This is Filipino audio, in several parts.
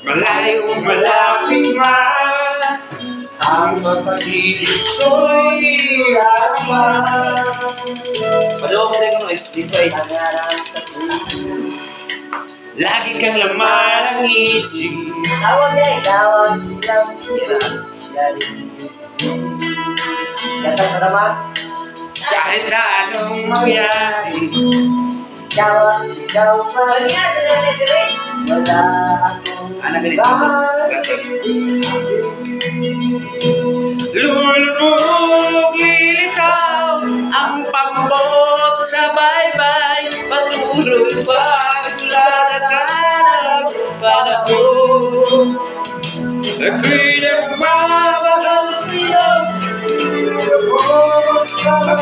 Malayo malapit man Ang mapag-ibig ko'y hirapan Padawa ko tayo kung dito ay Lagi kang laman ang isip Tawag eh, tawag silang Yari Ganda ka naman Kahit na anong mangyari. Ikaw ang ikaw pa Wala akong Anak ganito, Lulubog, lilitaw Ang pambot sa baybay. Patuloy paglalakad ang panahon. Ako'y nagmamahal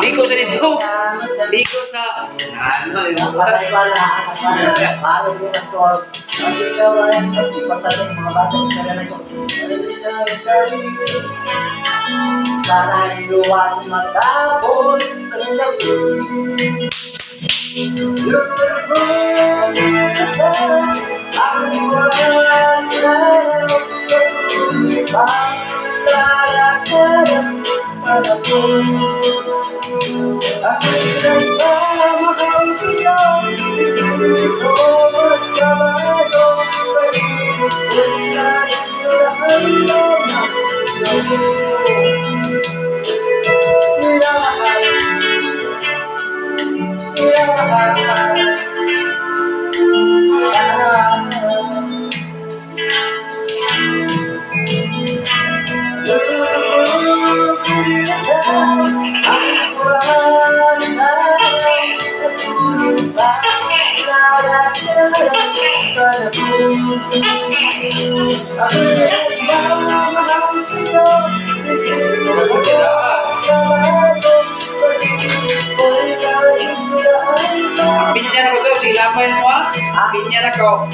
Liko sa dito. Liko sa... Ano. Patay pala, paano mo na store? Ang ikaw ay pagpatay mga bata sa lalay ko. Sana'y matapos ang walang laraw, patuloy pang lalakad ang panahon. Ako'y nagmamahal sa'yo, hindi ko magkabago. Pag-ibig ko'y lamang sa'yo. Pinya na ko to, silapay mo ah. Pinya na ko.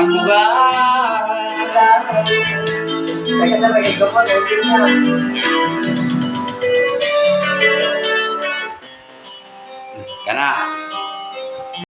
Ang bugal. Teka sa bagay ko pa, okay na.